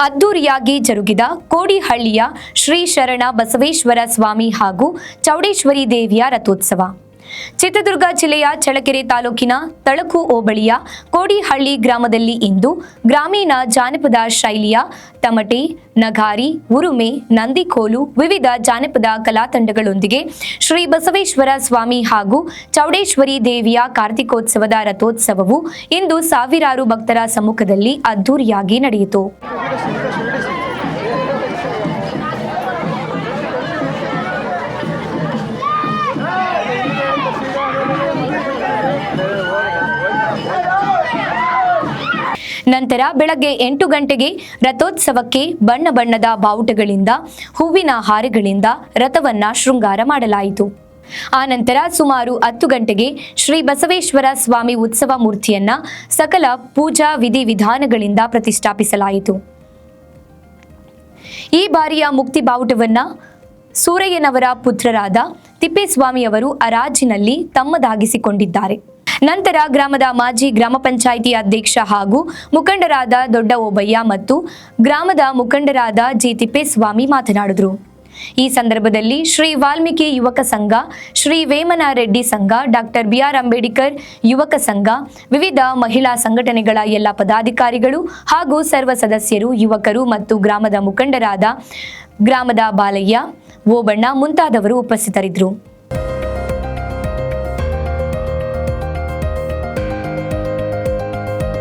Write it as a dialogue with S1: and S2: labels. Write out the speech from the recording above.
S1: ಅದ್ದೂರಿಯಾಗಿ ಜರುಗಿದ ಕೋಡಿಹಳ್ಳಿಯ ಶ್ರೀ ಶರಣ ಬಸವೇಶ್ವರ ಸ್ವಾಮಿ ಹಾಗೂ ಚೌಡೇಶ್ವರಿ ದೇವಿಯ ರಥೋತ್ಸವ. ಚಿತ್ರದುರ್ಗ ಜಿಲ್ಲೆಯ ಚಳ್ಳಕೆರೆ ತಾಲೂಕಿನ ತಳಕು ಹೋಬಳಿಯ ಕೋಡಿಹಳ್ಳಿ ಗ್ರಾಮದಲ್ಲಿ ಇಂದು ಗ್ರಾಮೀಣ ಜಾನಪದ ಶೈಲಿಯ ತಮಟೆ, ನಗಾರಿ, ಉರುಮೆ, ನಂದಿಕೋಲು ವಿವಿಧ ಜಾನಪದ ಕಲಾತಂಡಗಳೊಂದಿಗೆ ಶ್ರೀ ಬಸವೇಶ್ವರ ಸ್ವಾಮಿ ಹಾಗೂ ಚೌಡೇಶ್ವರಿ ದೇವಿಯ ಕಾರ್ತಿಕೋತ್ಸವದ ರಥೋತ್ಸವವು ಇಂದು ಸಾವಿರಾರು ಭಕ್ತರ ಸಮ್ಮುಖದಲ್ಲಿ ಅದ್ದೂರಿಯಾಗಿ ನಡೆಯಿತು. ನಂತರ ಬೆಳಗ್ಗೆ ಎಂಟು ಗಂಟೆಗೆ ರಥೋತ್ಸವಕ್ಕೆ ಬಣ್ಣ ಬಣ್ಣದ ಬಾವುಟಗಳಿಂದ, ಹೂವಿನ ಹಾರಗಳಿಂದ ರಥವನ್ನ ಶೃಂಗಾರ ಮಾಡಲಾಯಿತು. ಆ ನಂತರ ಸುಮಾರು ಹತ್ತು ಗಂಟೆಗೆ ಶ್ರೀ ಬಸವೇಶ್ವರ ಸ್ವಾಮಿ ಉತ್ಸವ ಮೂರ್ತಿಯನ್ನ ಸಕಲ ಪೂಜಾ ವಿಧಿವಿಧಾನಗಳಿಂದ ಪ್ರತಿಷ್ಠಾಪಿಸಲಾಯಿತು. ಈ ಬಾರಿಯ ಮುಕ್ತಿ ಬಾವುಟವನ್ನ ಸೂರಯ್ಯನವರ ಪುತ್ರರಾದ ತಿಪ್ಪೇಸ್ವಾಮಿಯವರು ಅರಾಜಿನಲ್ಲಿ ತಮ್ಮದಾಗಿಸಿಕೊಂಡಿದ್ದಾರೆ. ನಂತರ ಗ್ರಾಮದ ಮಾಜಿ ಗ್ರಾಮ ಪಂಚಾಯಿತಿ ಅಧ್ಯಕ್ಷ ಹಾಗೂ ಮುಖಂಡರಾದ ದೊಡ್ಡ ಓಬಯ್ಯ ಮತ್ತು ಗ್ರಾಮದ ಮುಖಂಡರಾದ ಜಿ ತಿಪ್ಪೇಸ್ವಾಮಿ ಮಾತನಾಡಿದರು. ಈ ಸಂದರ್ಭದಲ್ಲಿ ಶ್ರೀ ವಾಲ್ಮೀಕಿ ಯುವಕ ಸಂಘ, ಶ್ರೀ ವೇಮನ ರೆಡ್ಡಿ ಸಂಘ, ಡಾಕ್ಟರ್ ಬಿಆರ್ ಅಂಬೇಡ್ಕರ್ ಯುವಕ ಸಂಘ, ವಿವಿಧ ಮಹಿಳಾ ಸಂಘಟನೆಗಳ ಎಲ್ಲ ಪದಾಧಿಕಾರಿಗಳು ಹಾಗೂ ಸರ್ವ ಸದಸ್ಯರು, ಯುವಕರು ಮತ್ತು ಗ್ರಾಮದ ಮುಖಂಡರಾದ ಗ್ರಾಮದ ಬಾಲಯ್ಯ, ಓಬಣ್ಣ ಮುಂತಾದವರು ಉಪಸ್ಥಿತರಿದ್ದರು.